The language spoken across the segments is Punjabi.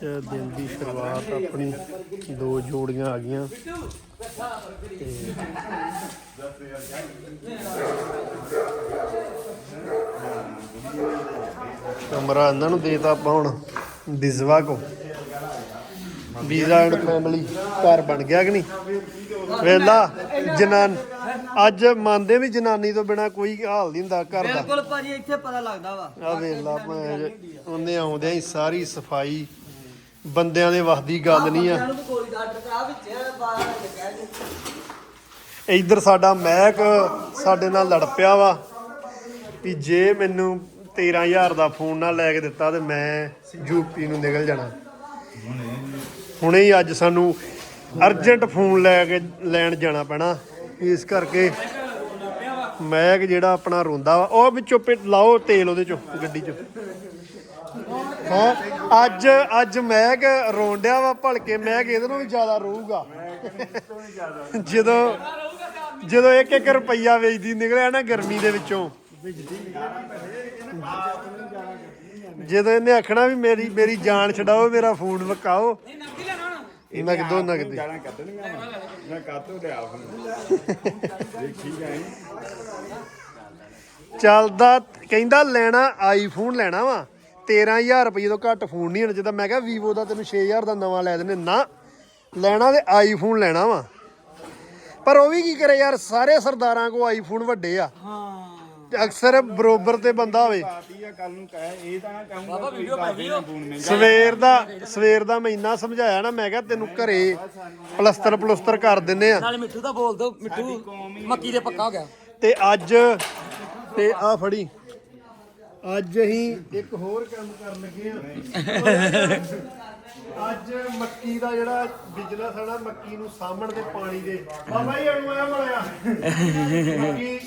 ਤੇ ਦਿਨ ਦੀ ਸ਼ੁਰੂਆਤ ਆਪਣੀ ਦੋ ਜੋੜੀਆਂ ਆ ਗਈਆਂ। ਤੇ ਕਮਰਾ ਇਹਨਾਂ ਨੂੰ ਦੇਤਾ ਆਪਾਂ ਹੁਣ ਬਿਜ਼ਵਾ ਕੋ। ਵੀਜ਼ਾ ਐਂਡ ਫੈਮਿਲੀ ਘਰ ਬਣ ਗਿਆ ਕਿ ਨਹੀਂ? ਵੇਲਾ ਜਨਾਨ। ਅੱਜ ਮੰਨਦੇ ਵੀ ਜਨਾਨੀ ਤੋਂ ਬਿਨਾ ਕੋਈ ਹਾਲ ਨਹੀਂ ਹੁੰਦਾ ਘਰ ਦਾ। ਬਿਲਕੁਲ ਭਾਜੀ ਇੱਥੇ ਪਤਾ ਲੱਗਦਾ ਵਾ। ਆ ਵੇਲਾ ਭਾਵੇਂ ਉਹਨੇ ਆਉਂਦਿਆਂ ਹੀ ਸਾਰੀ ਸਫ਼ਾਈ ਬੰਦਿਆਂ ਦੇ ਵੱਸ ਦੀ ਗੱਲ ਨਹੀਂ ਆ। ਨੂੰ ਗੋਲੀ ਦਾ ਆਰਡਰ ਕਰਾ ਵਿੱਚ ਬਾਹਰ ਲੱਗਿਆ ਜੀ ਇੱਧਰ ਸਾਡਾ ਮਹਿਕ ਸਾਡੇ ਨਾਲ ਲੜ ਪਿਆ ਵਾ ਵੀ ਜੇ ਮੈਨੂੰ 13000 ਦਾ ਫੋਨ ਨਾ ਲੈ ਕੇ ਦਿੱਤਾ ਤੇ ਮੈਂ ਯੂਪੀ ਨੂੰ ਨਿਕਲ ਜਾਣਾ। ਹੁਣੇ ਹੀ ਅੱਜ ਸਾਨੂੰ ਅਰਜੈਂਟ ਫੋਨ ਲੈ ਕੇ ਲੈਣ ਜਾਣਾ ਪੈਣਾ। ਇਸ ਕਰਕੇ ਮਹਿਕ ਜਿਹੜਾ ਆਪਣਾ ਰੋਂਦਾ ਵਾ, ਉਹ ਵਿੱਚੋਂ ਪਿ- ਲਾਓ ਤੇਲ ਉਹਦੇ ਚੋਂ, ਗੱਡੀ ਚੋਂ। ਹਾਂ? ਅੱਜ ਅੱਜ ਮਹਿਕ ਰੋਣ ਵਾ ਭਲਕੇ ਮਹਿਕ ਇਹਦੇ ਨਾਲੋਂ ਵੀ ਜ਼ਿਆਦਾ ਰੋਊਗਾ। ਜਦੋਂ ਜਦੋਂ ਇੱਕ ਇੱਕ ਰੁਪਈਆ ਵੇਚਦੀ ਨਿਕਲਿਆ ਨਾ ਗਰਮੀ ਦੇ ਵਿੱਚੋਂ। ਜਦੋਂ ਇਹਨੇ ਆਖਣਾ ਵੀ ਮੇਰੀ ਮੇਰੀ ਜਾਨ ਛਡਾਓ, ਮੇਰਾ ਫੋਨ ਵਕਾਓ ਨਗਦੋ ਨਗਦੀ। ਗਾਲਾਂ ਕੱਢਣੀਆਂ ਵਾਂ। ਮੈਂ ਕਾਤੋਂ ਲਿਆ ਹੁਣ ਦੇਖੀ ਜਾਈ। ਚੱਲਦਾ ਕਹਿੰਦਾ ਲੈਣਾ ਆਈਫੋਨ ਲੈਣਾ ਵਾ। 13000 ਰੁਪਏ ਤੋਂ ਘੱਟ ਫੋਨ ਨਹੀਂ ਹੋਣਾ ਚਾਹੀਦਾ। ਮੈਂ ਕਿਹਾ ਵੀਵੋ ਦਾ ਤੈਨੂੰ 6000 ਦਾ ਨਵਾਂ ਲੈ ਦੇਣੇ ਨਾ ਲੈਣਾ ਤੇ ਆਈਫੋਨ ਲੈਣਾ ਵਾ। ਪਰ ਉਹ ਵੀ ਕੀ ਕਰੇ ਯਾਰ ਸਾਰੇ ਸਰਦਾਰਾਂ ਕੋ ਆਈਫੋਨ ਵੱਡੇ ਆ। ਹਾਂ। ਅਕਸਰ ਬਰੋਬਰ ਤੇ ਬੰਦਾ ਹੋਵੇ। ਪਾਤੀ ਆ ਕੱਲ ਨੂੰ ਕਹੇ ਇਹ ਤਾਂ ਨਾ ਕਹੂੰਗਾ ਵੀਡੀਓ ਪਾ ਦਿਓ ਫੋਨ ਮਹਿੰਗਾ ਸਵੇਰ ਦਾ ਸਵੇਰ ਦਾ ਮੈਂ ਇੰਨਾ ਸਮਝਾਇਆ ਨਾ ਮੈਂ ਕਿਹਾ ਤੈਨੂੰ ਘਰੇ ਪਲਸਤਰ ਪਲਸਤਰ ਕਰ ਦਿੰਨੇ ਆ। ਨਾਲੇ ਮਿੱਠੂ ਦਾ ਬੋਲ ਦੋ ਮਿੱਠੂ ਮੱਕੀ ਦੇ ਪੱਕਾ ਹੋ ਗਿਆ। ਤੇ ਅੱਜ ਤੇ ਆ ਫੜੀ। ਅੱਜ ਅਸੀਂ ਇੱਕ ਹੋਰ ਕੰਮ ਕਰਨ ਲੱਗੇ ਆ। ਅੱਜ ਮੱਕੀ ਦਾ ਜਿਹੜਾ ਬਿਜਨਸ ਹੈ ਨਾ ਮੱਕੀ ਨੂੰ ਸਾਹਮਣ ਦੇ ਪਾਣੀ ਦੇ। ਬਾਬਾ ਜੀ ਅਣੂ ਆ ਬਣਿਆ ਮੱਕੀ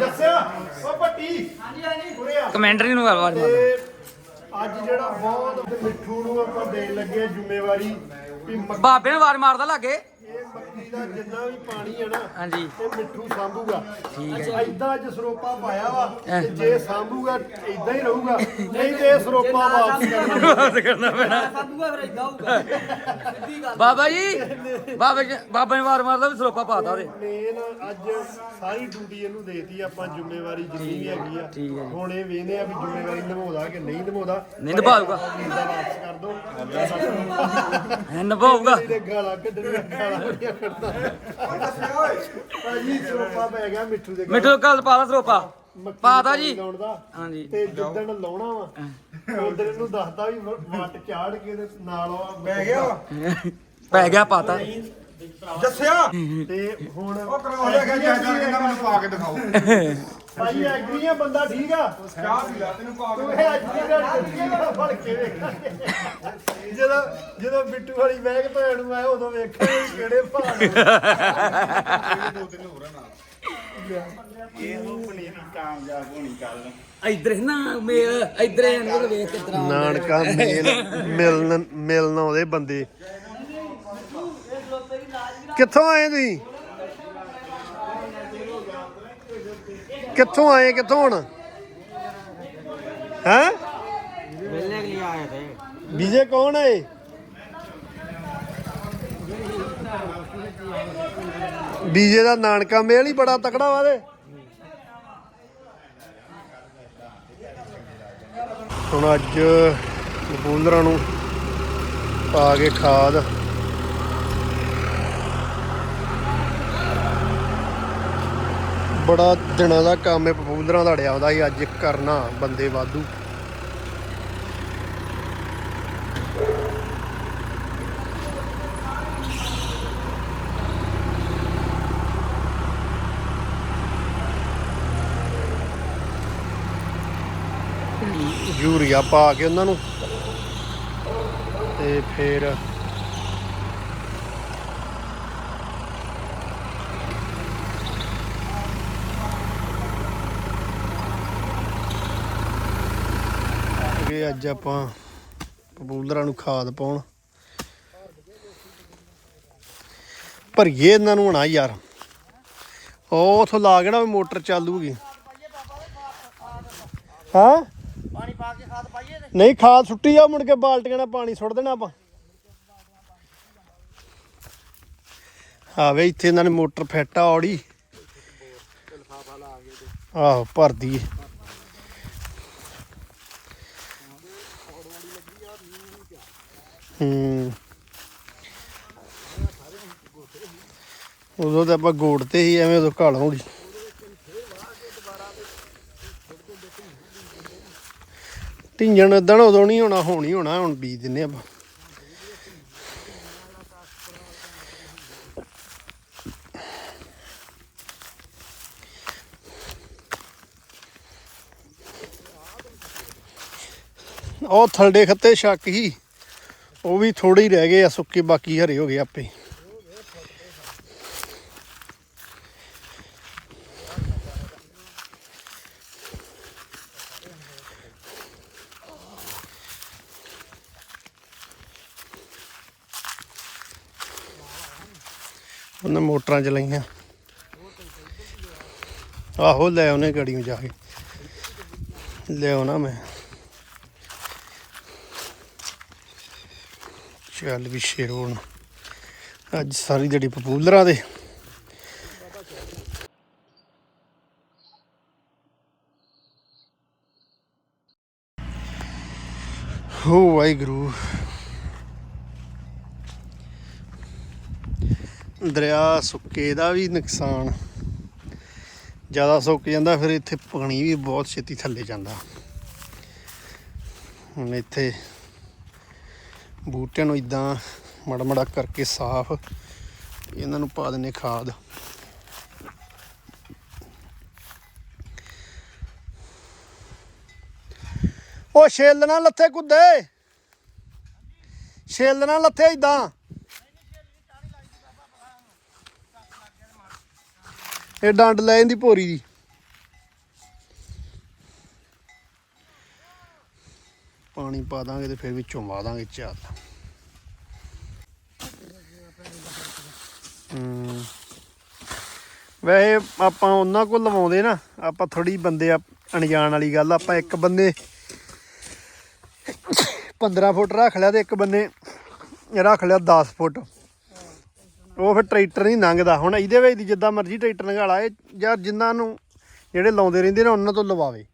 ਜੱਸਿਆ ਉਹ ਪੱਟੀ ਹਾਂਜੀ ਹਾਂਜੀ। ਉਰੇ ਆ। ਕਮੈਂਟਰੀ ਨੂੰ ਵਾਰ ਤੇ ਅੱਜ ਜਿਹੜਾ ਬਹੁਤ ਮਿੱਠੂ ਨੂੰ ਆਪਾਂ ਦੇਣ ਲੱਗੇ ਆ ਜ਼ਿੰਮੇਵਾਰੀ ਵੀ ਮੱਕੀ ਬਾਬੇ ਨੇ ਵਾਰ ਮਾਰਦਾ ਲਾਗੇ। ਇਹ ਮੱਕੀ ਦਾ ਜਿੰਨਾ ਵੀ ਪਾਣੀ ਹੈ ਨਾ ਹਾਂਜੀ। ਇਹ ਮਿੱਠੂ ਸਾਂਭੂਗਾ। ਠੀਕ ਹੈ ਇਦਾਂ ਅੱਜ ਸਰੋਪਾ ਪਾਇਆ ਵਾ ਤੇ ਜੇ ਸਾਂਭੂਗਾ ਇਦਾਂ ਹੀ ਰਹੂਗਾ। ਨਹੀਂ ਤੇ ਇਹ ਸਰੋਪਾ ਵਾਪਸ ਕਰਨਾ। ਬਾਤ ਕਰਨਾ ਪੈਣਾ। ਸਾਬੂਗਾ ਫਿਰ ਇਦਾਂ ਹੋਊਗਾ। ਸਿੱਧੀ ਗੱਲ। ਬਾਬਾ ਜੀ ਬਾਬਾ ਜੀ ਬਾਬਾ ਨੇ ਵਾਰ ਮਾਰਦਾ ਵੀ ਸਰੋਪਾ ਪਾਤਾ ਉਹਦੇ। ਮੇਨ ਅੱਜ ਸਾਰੀ ਡਿਊਟੀ ਇਹਨੂੰ ਦੇਤੀ ਆਪਾਂ ਜ਼ਿੰਮੇਵਾਰੀ ਜਿੰਨੀ ਵੀ ਹੈਗੀ ਆ। ਹੁਣ ਇਹ ਵੇਖਦੇ ਆ ਵੀ ਜ਼ਿੰਮੇਵਾਰੀ ਨਿਭਾਉਂਦਾ ਕਿ ਨਹੀਂ ਨਿਭਾਉਂਦਾ। ਨਹੀਂ ਨਿਭਾਊਗਾ। ਵੀਜ਼ਾ ਵਾਪਸ ਕਰ ਦੋ। ਇਹਦੇ ਗਾਲਾਂ ਕੱਢਣੀਆਂ ਗਾਲਾਂ ਬੜੀਆਂ ਕੱਢਦਾ ਭਾਜੀ ਸਰੋਪਾ ਪੈ ਗਿਆ ਮਿੱਠੂ ਦੇ ਮਿੱਠੂ ਕੱਲ ਪਾਦਾ ਸਰੋਪਾ। ਮੱਕੀ ਪਾਤਾ ਜੀ। ਲਾਉਣ ਦਾ। ਹਾਂਜੀ। ਤੇ ਜਿੱਦਣ ਲਾਉਣਾ ਵਾ ਉਧਰ ਇਹਨੂੰ ਦੱਸਦਾ ਵੀ ਵੱਟ ਚਾੜ ਕੇ ਤੇ ਨਾਲ ਉਹ ਪੈ ਗਿਆ ਪੈ ਗਿਆ ਪਾਤਾ। ਦੱਸਿਆ ਤੇ ਹੁਣ ਉਹ ਕਰੋ ਲਿਆ ਗਿਆ ਜਾ ਕੇ ਮੈਨੂੰ ਪਾ ਕੇ ਦਿਖਾਓ। ਭਾਈ ਐਗਰੀ ਆ ਬੰਦਾ ਠੀਕ ਆ। ਚਾਹ ਪੀ ਲੈ ਤੈਨੂੰ ਪਾ ਤੂੰ ਇਹ ਅੱਜ ਦੀ ਗੱਲ ਫੜ ਕੇ ਵੇਖਾਂਗੇ ਜਦੋਂ ਜਦੋਂ ਬਿੱਟੂ ਵਾਲੀ ਬੈਗ ਭੈਣ ਨੂੰ ਆਇਆ ਉਦੋਂ ਵੇਖਾਂਗੇ ਵੀ ਕਿਹੜੇ ਭਾਅ ਦੋ ਤਿੰਨ ਹੋਰ ਨਾਲ। ਇਹ ਉਹ ਪਨੀਰੀ ਕਾਮਯਾਬ ਹੋਣੀ ਕੱਲ ਇਧਰ ਨਾ ਮੇਲ ਇਧਰ ਇਹਨੂੰ ਵੇਖ ਕੇ ਤਰਾ ਨਾਨਕਾ ਮੇਲ ਮਿਲਣ ਮਿਲਣ ਆਉਂਦੇ ਬੰਦੇ। ਕਿੱਥੋਂ ਆਏ ਤੁਸੀਂ? ਕਿੱਥੋਂ ਆਏ, ਕਿੱਥੋਂ ਹੁਣ? ਹੈ? ਮਿਲਨੇ ਕੇ ਲਈ ਆਏ ਥੇ ਵਿਜੇ ਕੌਣ ਹੈ ਇਹ? ਦਾ ਨਾਨਕਾ ਮੇਲ ਹੀ ਬੜਾ ਤਕੜਾ ਵਾ ਦੇ ਹੁਣ ਅੱਜ ਬੂਲਰਾਂ ਨੂੰ ਪਾ ਕੇ ਖਾਦ। ਬੜਾ ਦਿਨਾਂ ਦਾ ਕੰਮ ਹੈ ਪਪੂਲਰਾਂ ਦਾ ਅੜਿਆ ਉਹਦਾ ਹੀ ਅੱਜ ਕਰਨਾ ਬੰਦੇ ਵਾਧੂ। ਯੂਰੀਆ ਪਾ ਕੇ ਉਹਨਾਂ ਨੂੰ। ਤੇ ਫਿਰ ਇਹ ਅੱਜ ਆਪਾਂ ਪਪੂਲਰਾਂ ਨੂੰ ਖਾਦ ਪਾਉਣ। ਭਰੀਏ ਇਹਨਾਂ ਨੂੰ ਹੋਣਾ ਯਾਰ। ਉਹ ਉਥੋਂ ਲਾ ਕੇ ਨਾ ਮੋਟਰ ਚੱਲੂਗੀ ਹਾਂ? ਪਾਣੀ ਪਾ ਕੇ ਖਾਦ ਪਾਈਏ ਨਹੀਂ ਖਾਦ ਸੁੱਟੀ ਜਾ ਮੁੜ ਕੇ ਬਾਲਟੀਆਂ ਨਾਲ ਪਾਣੀ ਸੁੱਟ ਦੇਣਾ ਆਪਾਂ। ਆਵੇ ਇੱਥੇ ਇਹਨਾਂ ਨੇ ਮੋਟਰ ਫਿੱਟ ਆ ਔੜੀ। ਆਹੋ ਭਰਦੀ ਏ। ਹੂੰ। ਉਦੋਂ ਤਾਂ ਆਪਾਂ ਗੋੜ ਤੇ ਹੀ ਐਵੇਂ ਉਦੋਂ ਘਾਲ ਹੋਗੀ ਢਿੰਜਣ ਇਦਾਂ ਉਦੋਂ ਨਹੀਂ ਹੋਣਾ, ਹੋਣੀ ਹੋਣਾ, ਹੁਣ ਬੀਜ ਦਿੰਨੇ ਆਪਾਂ। ਉਹ ਥਲੜੇ ਖੱਤੇ ਸ਼ੱਕ ਹੀ। ਉਹ ਵੀ ਥੋੜੇ ਹੀ ਰਹਿ ਗਏ ਆ, ਸੁੱਕੇ ਬਾਕੀ ਹਰੇ ਹੋ ਗਏ ਆਪੇ ਉਹਨੇ ਮੋਟਰਾਂ ਚਲਾਈਆਂ ਆਹੋ ਲੈ ਉਹਨੇ ਗੜੀਆਂ ਜਾ ਕੇ। ਲੈ ਆਉਣਾ ਮੈਂ। ਚੱਲ ਵੀ ਸ਼ੇਰੋਣ ਅੱਜ ਸਾਰੀ ਜਿਹੜੀ ਪਪੂਲਰਾਂ ਦੇ। ਹੋ ਵਾਹਿਗੁਰੂ। ਦਰਿਆ ਸੁੱਕੇ ਦਾ ਵੀ ਨੁਕਸਾਨ। ਜ਼ਿਆਦਾ ਸੁੱਕ ਜਾਂਦਾ, ਫਿਰ ਇੱਥੇ ਪਾਣੀ ਵੀ ਬਹੁਤ ਛੇਤੀ ਥੱਲੇ ਜਾਂਦਾ। ਹੁਣ ਇੱਥੇ ਬੂਟਿਆਂ ਨੂੰ ਇਦਾਂ ਮੜ ਮੜਾ ਕਰਕੇ ਸਾਫ਼ ਇਹਨਾਂ ਨੂੰ ਪਾ ਦਿੰਨੇ ਖਾਦ। ਉਹ ਛੇਲਣਾ ਲੱਥੇ ਕੁੱਦੇ। ਛੇਲਣਾ ਲੱਥੇ ਇਦਾਂ। ਇਹ ਡੰਡ ਲੈ ਜਾਂਦੀ ਭੋਰੀ ਦੀ। ਪਾਣੀ ਪਾ ਦਾਂਗੇ ਤੇ ਫਿਰ ਵਿੱਚੋਂ ਵਾ ਦਾਂਗੇ ਚਾਲ ਹੂੰ। ਵੈਸੇ ਆਪਾਂ ਉਹਨਾਂ ਕੋਲ ਲਵਾਉਂਦੇ ਨਾ, ਆਪਾਂ ਥੋੜੀ ਬੰਦੇ ਅਣਜਾਣ ਵਾਲੀ ਗੱਲ ਆਪਾਂ ਇੱਕ ਬੰਦੇ 15 ਫੁੱਟ ਰੱਖ ਲਿਆ ਤੇ ਇੱਕ ਬੰਦੇ ਰੱਖ ਲਿਆ 10 ਫੁੱਟ। ਉਹ ਫਿਰ ਟਰੈਕਟਰ ਨਹੀਂ ਲੰਘਦਾ। ਹੁਣ ਇਹਦੇ ਵਿੱਚ ਦੀ ਜਿੱਦਾਂ ਮਰਜ਼ੀ ਟਰੈਕਟਰ ਲੰਘਾਲਾ ਇਹ ਜਾਂ ਜਿਨ੍ਹਾਂ ਨੂੰ ਜਿਹੜੇ ਲਾਉਂਦੇ ਰਹਿੰਦੇ ਨੇ, ਉਹਨਾਂ ਤੋਂ ਲਵਾਵੇ।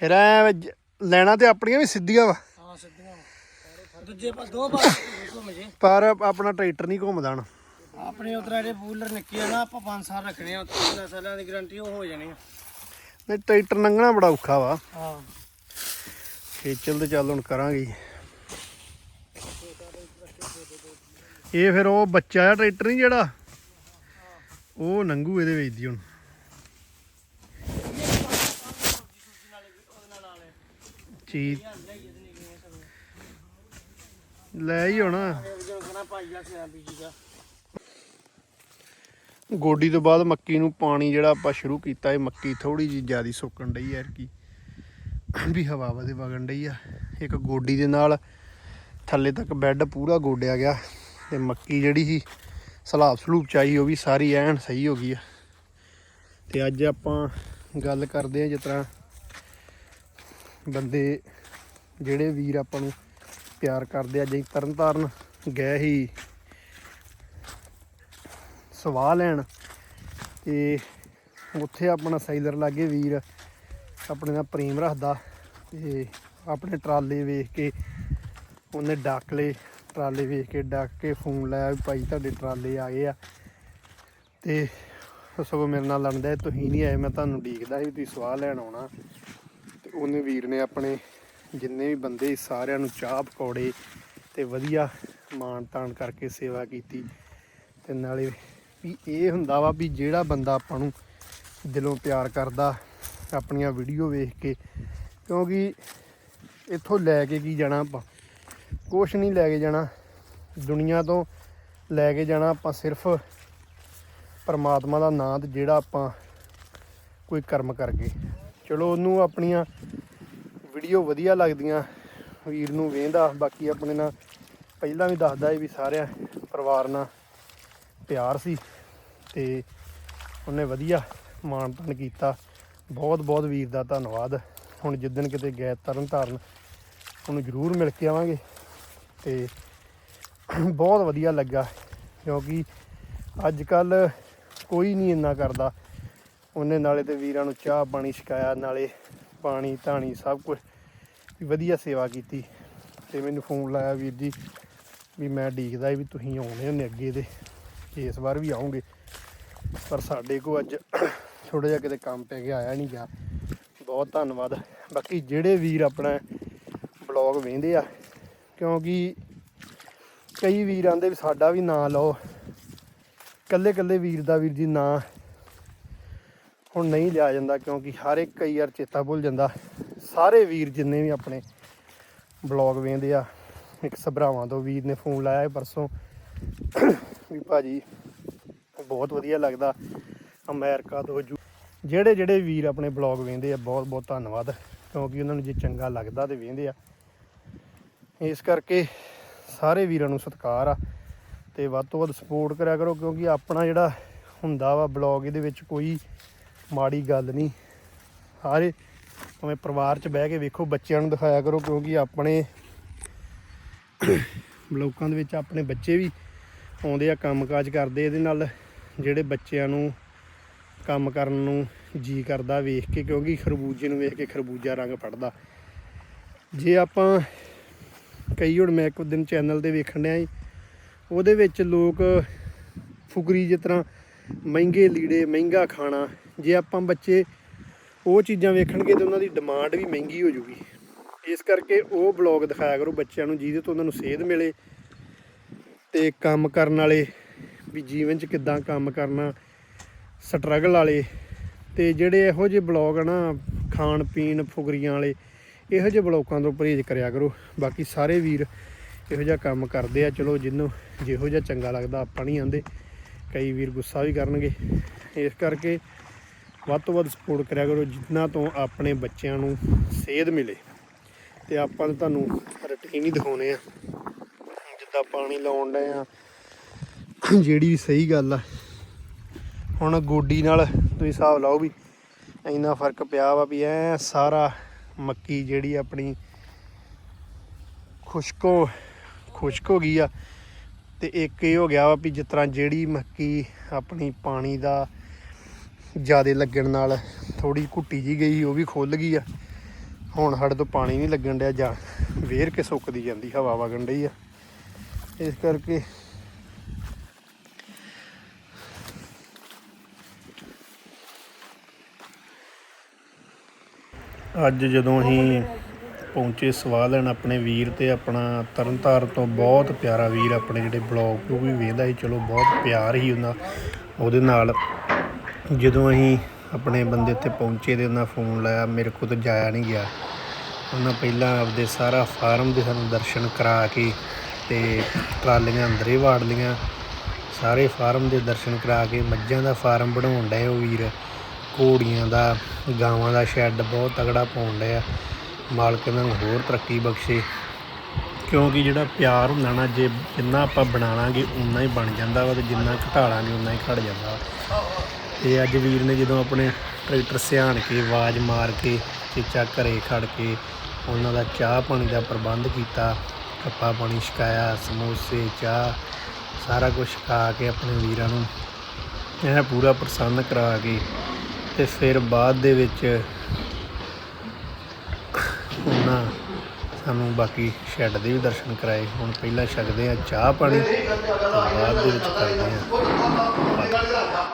ਫਿਰ ਐ ਲੈਣਾ ਤੇ ਆਪਣੀਆਂ ਵੀ ਸਿੱਧੀਆਂ ਵਾ। ਹਾਂ ਸਿੱਧੀਆਂ ਦੂਜੇ ਪਾਸ ਦੋ ਪਾਸ ਘੁੰਮ ਜੇ। ਪਰ ਆਪਣਾ ਟਰੈਕਟਰ ਨਹੀਂ ਘੁੰਮਦਾ ਹੁਣ। ਆਪਣੇ ਉਧਰ ਜਿਹੜੇ ਬੂਲਰ ਨਿੱਕੇ ਆ ਨਾ ਆਪਾਂ 5 ਸਾਲ ਰੱਖਣੇ ਆ 3 ਸਾਲਾਂ ਦੀ ਗਾਰੰਟੀ ਉਹ ਹੋ ਜਾਣੀ ਆ। ਨਹੀਂ ਟਰੈਕਟਰ ਲੰਘਣਾ ਬੜਾ ਔਖਾ ਵਾ। ਹਾਂ। ਖੇਚਲ ਤੇ ਚੱਲ ਹੁਣ ਕਰਾਂਗੇ। ਇਹ ਫਿਰ ਉਹ ਬੱਚਾ ਆ ਟਰੈਕਟਰ ਨਹੀਂ ਜਿਹੜਾ? ਉਹ ਨੰਗੂ ਇਹਦੇ ਵਿੱਚ ਦੀ ਹੁਣ। ਚੀਜ਼। ਲੈ ਹੀ ਹੋਣਾ ਗੋਡੀ ਤੋਂ ਬਾਅਦ ਮੱਕੀ ਨੂੰ ਪਾਣੀ ਜਿਹੜਾ ਆਪਾਂ ਸ਼ੁਰੂ ਕੀਤਾ, ਇਹ ਮੱਕੀ ਥੋੜੀ ਜਿਹੀ ਜ਼ਿਆਦਾ ਸੁੱਕਣ ਡਈ ਯਾਰ ਕੀ ਵੀ ਹਵਾ ਵਦੇ ਵਗਣ ਡਈ ਆ। ਇੱਕ ਗੋਡੀ ਦੇ ਨਾਲ ਥੱਲੇ ਤੱਕ ਬੈੱਡ ਪੂਰਾ ਗੋਡਿਆ ਗਿਆ ਤੇ ਮੱਕੀ ਜਿਹੜੀ ਸੀ, ਸਲਾਬ ਸਲੂਬ ਚਾਈ ਉਹ ਵੀ ਸਾਰੀ ਐਨ ਸਹੀ ਹੋ ਗਈ ਆ। ਤੇ ਅੱਜ ਆਪਾਂ ਗੱਲ ਕਰਦੇ ਆ ਜਿਸ ਤਰ੍ਹਾਂ ਬੰਦੇ ਜਿਹੜੇ ਵੀਰ ਆਪਾਂ ਨੂੰ ਪਿਆਰ ਕਰਦੇ ਆ ਜੇ ਅਸੀਂ ਤਰਨ ਤਾਰਨ ਗਏ ਹੀ ਸਵਾਹ ਲੈਣ ਤੇ ਉੱਥੇ ਆਪਣਾ ਸਾਈਲਰ ਲਾਗੇ ਵੀਰ ਆਪਣੇ ਨਾਲ ਪ੍ਰੇਮ ਰੱਖਦਾ ਤੇ ਆਪਣੇ ਟਰਾਲੇ ਵੇਖ ਕੇ ਉਹਨੇ ਡੱਕ ਲਏ ਟਰਾਲੇ ਵੇਖ ਕੇ ਡੱਕ ਕੇ ਫੋਨ ਲਾਇਆ ਵੀ ਭਾਈ ਤੁਹਾਡੇ ਟਰਾਲੇ ਆ ਗਏ ਆ ਤੇ ਸਗੋਂ ਮੇਰੇ ਨਾਲ ਲੜਦਾ, ਤੁਸੀਂ ਨਹੀਂ ਆਏ, ਮੈਂ ਤੁਹਾਨੂੰ ਡੀਕਦਾ ਸੀ ਵੀ ਤੁਸੀਂ ਸਵਾਹ ਲੈਣ ਆਉਣਾ। ਉਹਨੇ ਵੀਰ ਨੇ ਆਪਣੇ ਜਿੰਨੇ ਵੀ ਬੰਦੇ ਸਾਰਿਆਂ ਨੂੰ ਚਾਹ, ਪਕੌੜੇ ਤੇ ਵਧੀਆ ਮਾਣ ਤਾਣ ਕਰਕੇ ਸੇਵਾ ਕੀਤੀ ਤੇ ਨਾਲੇ ਵੀ ਇਹ ਹੁੰਦਾ ਵਾ ਵੀ ਜਿਹੜਾ ਬੰਦਾ ਆਪਾਂ ਨੂੰ ਦਿਲੋਂ ਪਿਆਰ ਕਰਦਾ, ਆਪਣੀਆਂ ਵੀਡੀਓ ਵੇਖ ਕੇ, ਕਿਉਂਕਿ ਇੱਥੋਂ ਲੈ ਕੇ ਕੀ ਜਾਣਾ ਆਪਾਂ? ਕੁਛ ਨਹੀਂ ਲੈ ਕੇ ਜਾਣਾ। ਦੁਨੀਆ ਤੋਂ ਲੈ ਕੇ ਜਾਣਾ ਆਪਾਂ ਸਿਰਫ ਪਰਮਾਤਮਾ ਦਾ ਨਾਮ ਤੇ ਜਿਹੜਾ ਆਪਾਂ ਕੋਈ ਕਰਮ ਕਰਕੇ ਚਲੋ ਉਹਨੂੰ ਆਪਣੀਆਂ ਵੀਡੀਓ ਵਧੀਆ ਲੱਗਦੀਆਂ। ਵੀਰ ਨੂੰ ਵੇਂਦਾ, ਬਾਕੀ ਆਪਣੇ ਨਾਲ ਪਹਿਲਾਂ ਵੀ ਦੱਸਦਾ ਸੀ ਵੀ ਸਾਰਿਆਂ ਪਰਿਵਾਰ ਨਾਲ ਪਿਆਰ ਸੀ ਤੇ ਉਹਨੇ ਵਧੀਆ ਮਾਣ ਤਾਣ ਕੀਤਾ। ਬਹੁਤ ਬਹੁਤ ਵੀਰ ਦਾ ਧੰਨਵਾਦ। ਹੁਣ ਜਿੱਦਣ ਕਿਤੇ ਗਏ ਤਰਨ ਤਾਰਨ ਉਹਨੂੰ ਜ਼ਰੂਰ ਮਿਲ ਕੇ ਆਵਾਂਗੇ ਤੇ ਬਹੁਤ ਵਧੀਆ ਲੱਗਾ ਕਿਉਂਕਿ ਅੱਜ ਕੱਲ ਕੋਈ ਨਹੀਂ ਇੰਨਾ ਕਰਦਾ। ਉਹਨੇ ਨਾਲੇ ਤੇ ਵੀਰਾਂ ਨੂੰ ਚਾਹ ਪਾਣੀ ਛਕਾਇਆ, ਨਾਲੇ ਪਾਣੀ, ਧਾਣੀ ਸਭ ਕੁਝ ਵਧੀਆ ਸੇਵਾ ਕੀਤੀ। ਤੇ ਮੈਨੂੰ ਫੋਨ ਲਾਇਆ ਵੀਰ ਜੀ ਵੀ ਮੈਂ ਡੀਕਦਾ ਵੀ ਤੁਸੀਂ ਆਉਣੇ ਹੁੰਦੇ ਅੱਗੇ ਤੇ ਇਸ ਵਾਰ ਵੀ ਆਉਂਗੇ। ਪਰ ਸਾਡੇ ਕੋ ਅੱਜ ਥੋੜਾ ਜਿਹਾ ਕਿਤੇ ਕੰਮ ਪੈ ਗਿਆ, ਆਇਆ ਨਹੀਂ ਗਿਆ। ਬਹੁਤ ਧੰਨਵਾਦ। ਬਾਕੀ ਜਿਹੜੇ ਵੀਰ ਆਪਣਾ ਬਲੌਗ ਵੇਖਦੇ ਆ, ਕਿਉਂਕਿ ਕਈ ਵੀਰ ਆਂਦੇ ਵੀ ਸਾਡਾ ਵੀ ਨਾਂ ਲਓ। ਕੱਲੇ ਕੱਲੇ ਵੀਰ ਦਾ ਵੀਰ ਜੀ ਨਾਂ ਹੁਣ ਨਹੀਂ ਲਿਆ ਜਾਂਦਾ ਕਿਉਂਕਿ ਹਰ ਇੱਕ ਕਈ ਵਾਰ ਚੇਤਾ ਭੁੱਲ ਜਾਂਦਾ। ਸਾਰੇ ਵੀਰ ਜਿੰਨੇ ਵੀ ਆਪਣੇ ਬਲੌਗ ਵੇਖਦੇ ਆ, ਇੱਕ ਸਭਰਾਵਾਂ ਤੋਂ ਵੀਰ ਨੇ ਫੋਨ ਲਾਇਆ ਪਰਸੋਂ। ਵੀ ਭਾਜੀ, ਬਹੁਤ ਵਧੀਆ ਲੱਗਦਾ। ਅਮਰੀਕਾ ਤੋਂ ਜੂ- ਜਿਹੜੇ ਜਿਹੜੇ ਵੀਰ ਆਪਣੇ ਬਲੌਗ ਵੇਖਦੇ ਆ, ਬਹੁਤ ਬਹੁਤ ਧੰਨਵਾਦ। ਕਿਉਂਕਿ ਉਹਨਾਂ ਨੂੰ ਜੇ ਚੰਗਾ ਲੱਗਦਾ ਤੇ ਵੇਖਦੇ ਆ। ਇਸ ਕਰਕੇ ਸਾਰੇ ਵੀਰਾਂ ਨੂੰ ਸਤਿਕਾਰ ਆ ਤੇ ਵੱਧ ਤੋਂ ਵੱਧ ਸਪੋਰਟ ਕਰਿਆ ਕਰੋ ਕਿਉਂਕਿ ਆਪਣਾ ਜਿਹੜਾ ਹੁੰਦਾ ਵਾ ਬਲੌਗ, ਇਹਦੇ ਵਿੱਚ ਕੋਈ ਮਾੜੀ ਗੱਲ ਨਹੀਂ। ਸਾਰੇ ਭਾਵੇਂ ਪਰਿਵਾਰ 'ਚ ਬਹਿ ਕੇ ਵੇਖੋ, ਬੱਚਿਆਂ ਨੂੰ ਦਿਖਾਇਆ ਕਰੋ, ਕਿਉਂਕਿ ਆਪਣੇ ਲੋਕਾਂ ਦੇ ਵਿੱਚ ਆਪਣੇ ਬੱਚੇ ਵੀ ਆਉਂਦੇ ਆ, ਕੰਮਕਾਜ ਕਰਦੇ, ਇਹਦੇ ਨਾਲ ਜਿਹੜੇ ਬੱਚਿਆਂ ਨੂੰ ਕੰਮ ਕਰਨ ਨੂੰ ਜੀ ਕਰਦਾ ਵੇਖ ਕੇ, ਕਿਉਂਕਿ ਖਰਬੂਜੇ ਨੂੰ ਵੇਖ ਕੇ ਖਰਬੂਜਾ ਰੰਗ ਫੜਦਾ। ਜੇ ਆਪਾਂ ਕਈ ਹੁਣ ਮੈਂ ਇੱਕ ਦਿਨ ਚੈਨਲ ਤੇ ਵੇਖਣ ਡਿਆ ਸੀ ਉਹਦੇ ਵਿੱਚ ਲੋਕ ਫੁਕਰੀ ਜਿਸ ਤਰ੍ਹਾਂ ਮਹਿੰਗੇ ਲੀੜੇ, ਮਹਿੰਗਾ ਖਾਣਾ ਜੇ ਆਪਾਂ ਬੱਚੇ ਉਹ ਚੀਜ਼ਾਂ ਵੇਖਣਗੇ ਤੇ ਉਹਨਾਂ ਦੀ ਡਿਮਾਂਡ ਵੀ ਮਹਿੰਗੀ ਹੋ ਜੂਗੀ। ਇਸ ਕਰਕੇ ਉਹ ਬਲੌਗ ਦਿਖਾਇਆ ਕਰੋ ਬੱਚਿਆਂ ਨੂੰ, ਜਿਹਦੇ ਤੋਂ ਉਹਨਾਂ ਨੂੰ ਸੇਧ ਮਿਲੇ ਤੇ ਕੰਮ ਕਰਨ ਵਾਲੇ ਵੀ ਜੀਵਨ 'ਚ ਕਿੱਦਾਂ ਕੰਮ ਕਰਨਾ ਸਟਰਗਲ ਵਾਲੇ ਤੇ ਜਿਹੜੇ ਇਹੋ ਜਿਹੇ ਬਲੌਗ ਆ ਨਾ ਖਾਣ ਪੀਣ ਫੁਗਰੀਆਂ ਵਾਲੇ, ਇਹੋ ਜਿਹੇ ਬਲੌਕਾਂ ਤੋਂ ਪਰਹੇਜ਼ ਕਰਿਆ ਕਰੋ। ਬਾਕੀ ਸਾਰੇ ਵੀਰ ਇਹੋ ਜਿਹਾ ਕੰਮ ਕਰਦੇ ਆ, ਚਲੋ ਜਿਹਨੂੰ ਜਿਹੋ ਜਿਹਾ ਚੰਗਾ ਲੱਗਦਾ ਆਪਾਂ ਨਹੀਂ ਆਂਦੇ, ਕਈ ਵੀਰ ਗੁੱਸਾ ਵੀ ਕਰਨਗੇ। ਇਸ ਕਰਕੇ ਵੱਧ ਤੋਂ ਵੱਧ ਸਪੋਰਟ ਕਰਿਆ ਕਰੋ, ਜਿੰਨਾ ਤੋਂ ਆਪਣੇ ਬੱਚਿਆਂ ਨੂੰ ਸੇਧ ਮਿਲੇ। ਤੇ ਆਪਾਂ ਤੁਹਾਨੂੰ ਰੁਟੀਨ ਹੀ ਦਿਖਾਉਨੇ ਆ। ਜਿੱਦਾਂ ਪਾਣੀ ਲਾਉਣ ਡਏ ਆ, ਜਿਹੜੀ ਸਹੀ ਗੱਲ ਆ। ਹੁਣ ਗੋਡੀ ਨਾਲ ਤੁਸੀਂ ਹਿਸਾਬ ਲਾਓ ਵੀ ਇੰਨਾ ਫ਼ਰਕ ਪਿਆ ਵਾ ਵੀ ਐ ਸਾਰਾ ਮੱਕੀ ਜਿਹੜੀ ਆਪਣੀ ਖੁਸ਼ਕੋ, ਖੁਸ਼ਕ ਹੋ ਗਈ ਆ। ਤੇ ਇੱਕ ਇਹ ਹੋ ਗਿਆ ਵਾ ਵੀ ਜਿਸ ਤਰ੍ਹਾਂ ਜਿਹੜੀ ਮੱਕੀ ਆਪਣੀ ਪਾਣੀ ਦਾ ਜਿਆਦੇ ਲੱਗਣ ਨਾਲ ਥੋੜੀ ਘੁੱਟੀ ਜੀ ਗਈ, ਉਹ ਵੀ ਖੁੱਲ ਗਈ ਆ। ਹੁਣ ਸਾਡੇ ਤੋਂ ਪਾਣੀ ਨਹੀਂ ਲੱਗਣ ਡਿਆ, ਜਾਂ ਵੇਰ ਕੇ ਸੁੱਕਦੀ ਜਾਂਦੀ, ਹਵਾ ਵਗਣ ਡਈ ਆ। ਇਸ ਕਰਕੇ ਅੱਜ ਜਦੋਂ ਅਸੀਂ ਪਹੁੰਚੇ ਸਵਾਹ ਲੈਣ ਆਪਣੇ ਵੀਰ ਤੇ, ਆਪਣਾ ਤਰਨਤਾਰ ਤੋਂ ਬਹੁਤ ਪਿਆਰਾ ਵੀਰ, ਆਪਣੇ ਜਿਹੜੇ ਬਲੌਗ, ਉਹ ਵੀ ਵੇਖਦਾ ਸੀ, ਚਲੋ ਬਹੁਤ ਪਿਆਰ ਹੀ ਉਹਨਾਂ, ਉਹਦੇ ਨਾਲ। ਜਦੋਂ ਅਸੀਂ ਆਪਣੇ ਬੰਦੇ ਤੇ ਪਹੁੰਚੇ ਤੇ ਉਹਨਾਂ ਫੋਨ ਲਾਇਆ, ਮੇਰੇ ਕੋਲ ਤਾਂ ਜਾਇਆ ਨਹੀਂ ਗਿਆ। ਉਹਨਾਂ ਪਹਿਲਾਂ ਆਪਦੇ ਸਾਰਾ ਫਾਰਮ ਦੇ ਸਾਨੂੰ ਦਰਸ਼ਨ ਕਰਾ ਕੇ ਤੇ ਟਰਾਲੀਆਂ ਅੰਦਰੇ ਵਾੜ ਲੀਆਂ ਸਾਰੇ ਫਾਰਮ ਦੇ ਦਰਸ਼ਨ ਕਰਾ ਕੇ ਮੱਝਾਂ ਦਾ ਫਾਰਮ ਬਣਾਉਣ ਡਏ ਉਹ ਵੀਰ। ਘੋੜੀਆਂ ਦਾ, ਗਾਵਾਂ ਦਾ ਸ਼ੈੱਡ ਬਹੁਤ ਤਗੜਾ ਪਾਉਣ ਡਿਆ ਮਾਲਕ ਇਹਨਾਂ ਨੂੰ ਹੋਰ ਤਰੱਕੀ ਬਖਸ਼ੇ। ਕਿਉਂਕਿ ਜਿਹੜਾ ਪਿਆਰ ਹੁੰਦਾ ਨਾ, ਜੇ ਜਿੰਨਾ ਆਪਾਂ ਬਣਾਵਾਂਗੇ ਉਨਾ ਹੀ ਬਣ ਜਾਂਦਾ ਵਾ ਤੇ ਜਿੰਨਾ ਘਟਾਲਾਂਗੇ ਉਨਾ ਹੀ ਘਟ ਜਾਂਦਾ ਵਾ। ਤੇ ਅੱਜ ਵੀਰ ਨੇ ਜਦੋਂ ਆਪਣੇ ਟਰੈਕਟਰ ਸਿਆਣ ਕੇ, ਆਵਾਜ਼ ਮਾਰ ਕੇ ਚੇਚਾ ਘਰੇ ਖੜ ਕੇ ਉਹਨਾਂ ਦਾ ਚਾਹ ਪਾਣੀ ਦਾ ਪ੍ਰਬੰਧ ਕੀਤਾ, ਕੱਪਾ ਪਾਣੀ ਛਕਾਇਆ, ਸਮੋਸੇ, ਚਾਹ, ਸਾਰਾ ਕੁਝ ਖਾ ਕੇ ਆਪਣੇ ਵੀਰਾਂ ਨੂੰ ਇਹ ਪੂਰਾ ਪ੍ਰਸੰਨ ਕਰਾ ਕੇ ਤੇ ਫਿਰ ਬਾਅਦ ਦੇ ਵਿੱਚ ਉਹਨਾਂ ਸਾਨੂੰ ਬਾਕੀ ਸ਼ੈੱਡ ਦੇ ਵੀ ਦਰਸ਼ਨ ਕਰਾਏ। ਹੁਣ ਪਹਿਲਾਂ ਛਕਦੇ ਆ ਚਾਹ ਪਾਣੀ ਤੇ ਬਾਅਦ ਦੇ ਵਿੱਚ ਕਰਦੇ ਆ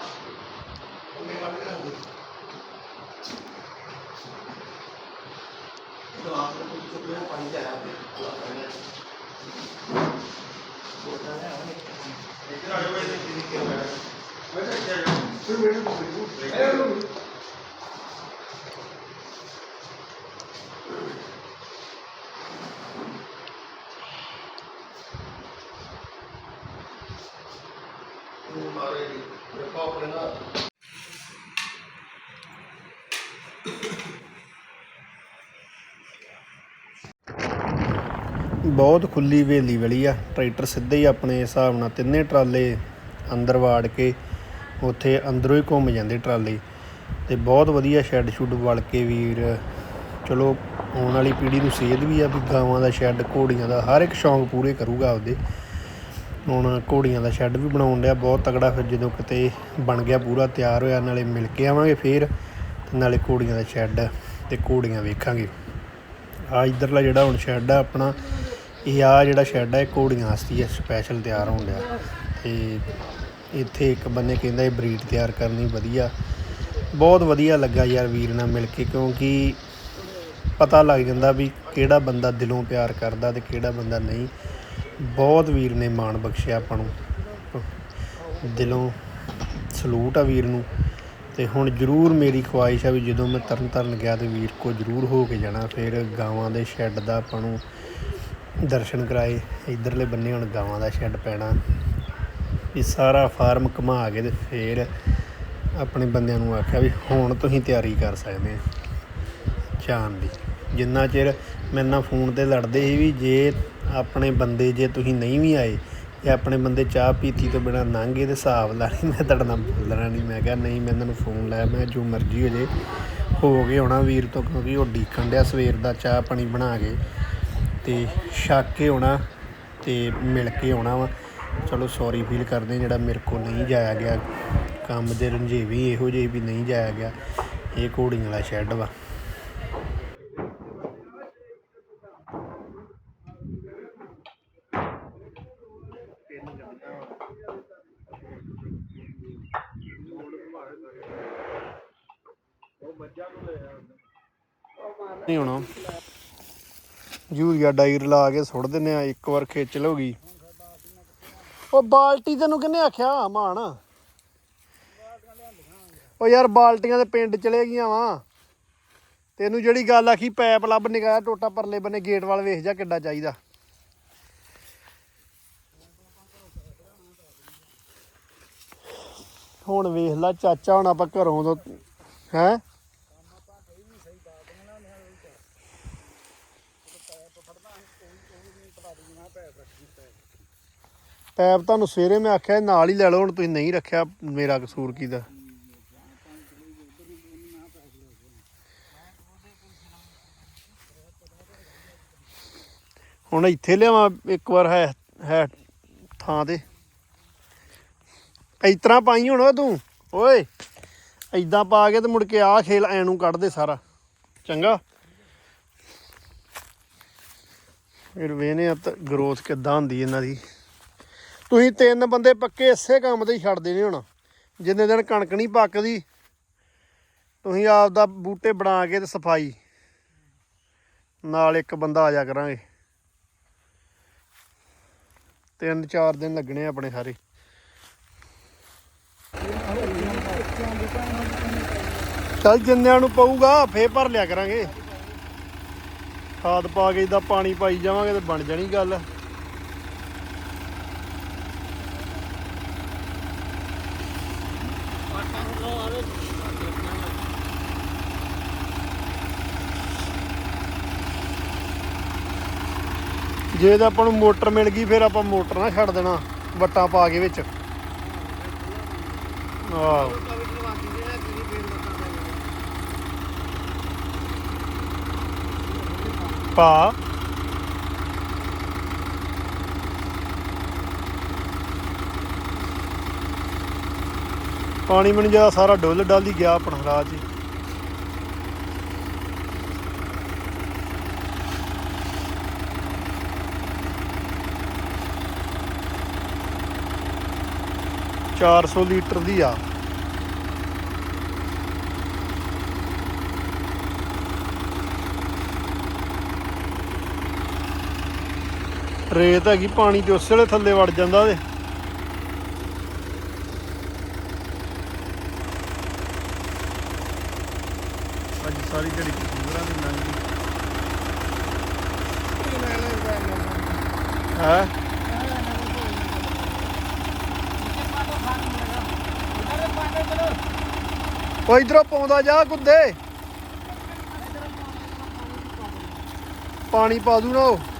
Gracias. ਬਹੁਤ ਖੁੱਲੀ ਵੇਲੀ ਵਲੀ ਆ। ਟਰੈਕਟਰ ਸਿੱਧੇ ਹੀ ਆਪਣੇ ਹਿਸਾਬ ਨਾਲ ਤਿੰਨੇ ਟਰਾਲੇ ਅੰਦਰ ਵਾੜ ਕੇ ਉੱਥੇ ਅੰਦਰੋਂ ਹੀ ਘੁੰਮ ਜਾਂਦੇ ਟਰਾਲੇ। ਤੇ ਬਹੁਤ ਵਧੀਆ ਸ਼ੈੱਡ ਸ਼ੁੱਡ ਵਲ ਕੇ ਵੀਰ। ਚਲੋ, ਆਉਣ ਵਾਲੀ ਪੀੜ੍ਹੀ ਨੂੰ ਸੇਧ ਵੀ ਆ ਵੀ ਗਾਵਾਂ ਦਾ ਸ਼ੈੱਡ, ਘੋੜੀਆਂ ਦਾ ਹਰ ਇੱਕ ਸ਼ੌਂਕ ਪੂਰੇ ਕਰੂਗਾ ਆਪਦੇ। ਹੁਣ ਘੋੜੀਆਂ ਦਾ ਸ਼ੈੱਡ ਵੀ ਬਣਾਉਣ ਡਿਆ, ਬਹੁਤ ਤਗੜਾ ਫਿਰ ਜਦੋਂ ਕਿਤੇ ਬਣ ਗਿਆ ਪੂਰਾ ਤਿਆਰ ਹੋਇਆ, ਨਾਲੇ ਮਿਲ ਕੇ ਆਵਾਂਗੇ ਫੇਰ, ਤੇ ਨਾਲੇ ਘੋੜੀਆਂ ਦਾ ਸ਼ੈੱਡ ਤੇ ਘੋੜੀਆਂ ਵੇਖਾਂਗੇ। ਆ ਇਧਰਲਾ ਜਿਹੜਾ ਹੁਣ ਸ਼ੈੱਡ ਆ ਆਪਣਾ ਇਹ ਆ ਜਿਹੜਾ ਸ਼ੈੱਡ ਹੈ ਘੋੜੀਆਂ ਵਾਸਤੇ ਹੈ ਸਪੈਸ਼ਲ ਤਿਆਰ ਹੋਣ ਡਿਆ। ਤੇ ਇੱਥੇ ਇੱਕ ਬੰਦੇ ਕਹਿੰਦਾ ਇਹ ਬਰੀਡ ਤਿਆਰ ਕਰਨੀ ਵਧੀਆ। ਬਹੁਤ ਵਧੀਆ ਲੱਗਾ ਯਾਰ ਵੀਰ ਨਾਲ ਮਿਲ ਕੇ, ਕਿਉਂਕਿ ਪਤਾ ਲੱਗ ਜਾਂਦਾ ਵੀ ਕਿਹੜਾ ਬੰਦਾ ਦਿਲੋਂ ਪਿਆਰ ਕਰਦਾ ਤੇ ਕਿਹੜਾ ਬੰਦਾ ਨਹੀਂ। ਬਹੁਤ ਵੀਰ ਨੇ ਮਾਣ ਬਖਸ਼ਿਆ ਆਪਾਂ ਨੂੰ। ਦਿਲੋਂ ਸਲੂਟ ਆ ਵੀਰ ਨੂੰ। ਤੇ ਹੁਣ ਜ਼ਰੂਰ ਮੇਰੀ ਖੁਆਇਸ਼ ਆ ਵੀ ਜਦੋਂ ਮੈਂ ਤਰਨ ਤਾਰਨ ਗਿਆ ਤੇ ਵੀਰ ਕੋ ਜ਼ਰੂਰ ਹੋ ਕੇ ਜਾਣਾ, ਫਿਰ ਗਾਵਾਂ ਦੇ ਸ਼ੈੱਡ ਦਾ ਆਪਾਂ ਨੂੰ ਦਰਸ਼ਨ ਕਰਾਏ, ਇਧਰਲੇ ਬੰਨੇ ਹੁਣ ਗਾਵਾਂ ਦਾ ਸ਼ੈੱਡ ਪੈਣਾ। ਵੀ ਸਾਰਾ ਫਾਰਮ ਘੁਮਾ ਕੇ ਤੇ ਫਿਰ ਆਪਣੇ ਬੰਦਿਆਂ ਨੂੰ ਆਖਿਆ ਵੀ ਹੁਣ ਤੁਸੀਂ ਤਿਆਰੀ ਕਰ ਸਕਦੇ ਆ ਜਾਣ ਦੀ। ਜਿੰਨਾ ਚਿਰ ਮੇਰੇ ਨਾਲ ਫੋਨ ਤੇ ਲੜਦੇ ਸੀ ਵੀ ਜੇ ਆਪਣੇ ਬੰਦੇ ਜੇ ਤੁਸੀਂ ਨਹੀਂ ਵੀ ਆਏ ਜੇ ਆਪਣੇ ਬੰਦੇ ਚਾਹ ਪੀਤੀ ਤੋਂ ਬਿਨਾ ਲੰਘੇ ਤੇ ਹਿਸਾਬ ਲਾ ਮੈਂ ਤੁਹਾਡੇ ਨਾਲ ਬੋਲਣਾ ਨਹੀਂ। ਮੈਂ ਕਿਹਾ ਨਹੀਂ ਮੈਂ ਇਹਨਾਂ ਨੂੰ ਫੋਨ ਲਾਇਆ, ਮੈਂ ਜੋ ਮਰਜ਼ੀ ਹੋ ਜੇ। ਹੋ ਕੇ ਆਉਣਾ ਵੀਰ ਤੋਂ ਕਿਉਂਕਿ ਉਹ ਡੀਕਣ ਡਿਆ ਸਵੇਰ ਦਾ ਚਾਹ ਪਾਣੀ ਬਣਾ ਕੇ। ਤੇ ਛੱਕ ਕੇ ਆਉਣਾ ਤੇ ਮਿਲ ਕੇ ਆਉਣਾ ਵਾ। ਚਲੋ ਸੌਰੀ ਫੀਲ ਕਰਦੇ ਜਿਹੜਾ ਮੇਰੇ ਕੋਲ ਨਹੀਂ ਜਾਇਆ ਗਿਆ। ਕੰਮ ਦੇ ਰੰਝੇਵੀ ਇਹੋ ਜਿਹੇ ਵੀ ਨਹੀਂ ਜਾਇਆ ਗਿਆ। ਇਹ ਘੋੜੀਆਂ ਵਾਲਾ ਸ਼ੈੱਡ ਵਾ। ਨਹੀਂ ਹੋਣਾ ਯੂਰੀਆ ਡਾਈ ਲਾ ਕੇ ਸੁੱਟ ਦਿੰਨੇ ਆ, ਇੱਕ ਵਾਰ ਖੇਚਲ ਹੋ ਗਈ ਉਹ ਬਾਲਟੀ ਤੈਨੂੰ ਕਿੰਨੇ ਆਖਿਆ ਮਾਨ ਉਹ ਯਾਰ ਬਾਲਟੀਆਂ ਦੇ ਪਿੰਡ ਚਲੇ ਗਈਆਂ ਵਾ। ਤੈਨੂੰ ਜਿਹੜੀ ਗੱਲ ਆਖੀ ਪੈਪ ਲੱਭ ਨਿਕਾਇਆ ਟੋਟਾ ਪਰਲੇ ਬੰਨੇ ਗੇਟ ਵੱਲ ਵੇਖ ਜਾ ਕਿੱਡਾ ਚਾਹੀਦਾ। ਹੁਣ ਵੇਖ ਲੈ, ਚਾਚਾ ਹੁਣ ਆਪਾਂ ਘਰੋਂ ਤੋਂ ਹੈ? ਪੈਪ ਤੁਹਾਨੂੰ ਸਵੇਰੇ ਮੈਂ ਆਖਿਆ ਨਾਲ ਹੀ ਲੈ ਲਓ, ਹੁਣ ਤੁਸੀਂ ਨਹੀਂ ਰੱਖਿਆ ਮੇਰਾ ਕਸੂਰ ਕੀ ਦਾ? ਹੁਣ ਇੱਥੇ ਲਿਆਵਾਂ, ਇੱਕ ਵਾਰ ਹੈ ਹੈ ਥਾਂ ਤੇ। ਇਸ ਤਰ੍ਹਾਂ ਪਾਈ ਹੁਣ ਤੂੰ? ਓਏ ਐਦਾਂ ਪਾ ਕੇ ਤੇ ਮੁੜ ਕੇ ਆ ਖੇਲ ਐ ਨੂੰ ਕੱਢ ਦੇ ਸਾਰਾ। ਚੰਗਾ। ਫਿਰ ਵੇਨੇ ਆ ਗਰੋਥ ਕਿੱਦਾਂ ਹੁੰਦੀ ਇਹਨਾਂ ਦੀ। ਤੁਸੀਂ ਤਿੰਨ ਬੰਦੇ ਪੱਕੇ ਇਸੇ ਕੰਮ ਤੇ ਹੀ ਛੱਡ ਦੇਣੇ ਹੁਣ। ਜਿੰਨੇ ਦਿਨ ਕਣਕ ਨਹੀਂ ਪੱਕਦੀ, ਤੁਸੀਂ ਆਪ ਦਾ ਬੂਟੇ ਬਣਾ ਕੇ ਤੇ ਸਫ਼ਾਈ। ਨਾਲ ਇੱਕ ਬੰਦਾ ਆ ਜਾ ਕਰਾਂਗੇ। ਤਿੰਨ ਚਾਰ ਦਿਨ ਲੱਗਣੇ ਆ ਆਪਣੇ ਸਾਰੇ। ਚੱਲ ਜਿੰਨਿਆਂ ਨੂੰ ਪਊਗਾ, ਫੇਰ ਭਰ ਲਿਆ ਕਰਾਂਗੇ। ਖਾਦ ਪਾ ਕੇ ਇਦਾਂ ਪਾਣੀ ਪਾਈ ਜਾਵਾਂਗੇ ਤੇ ਬਣ ਜਾਣੀ ਗੱਲ। ਜੇ ਤਾਂ ਆਪਾਂ ਨੂੰ ਮੋਟਰ ਮਿਲ ਗਈ, ਫਿਰ ਆਪਾਂ ਮੋਟਰ ਨਾ ਛੱਡ ਦੇਣਾ, ਵੱਟਾਂ ਪਾ ਕੇ ਵਿੱਚ। ਆਹ। ਪਾ। ਪਾਣੀ ਮੈਨੂੰ ਜ਼ਿਆਦਾ ਸਾਰਾ ਡੁੱਲ ਡਾਲੀ ਗਿਆ ਆਪਣਾ ਰਾਜ 400 ਲੀਟਰ ਦੀ ਆ। ਰੇਤ ਹੈਗੀ ਪਾਣੀ ਤੇ ਉਸੇ ਵੇਲੇ ਥੱਲੇ ਵੜ ਜਾਂਦਾ ਤੇ ਅੱਜ ਸਾਰੀ ਜਿਹੜੀ ਕਸੂਰਾਂ ਦੀ ਲੰਗੀ ਹੈ? ਉਹ ਇਧਰੋਂ ਪਾਉਂਦਾ ਜਾ ਕੁੱਦੇ ਪਾਣੀ ਪਾ ਦੂ ਨਾ ਉਹ।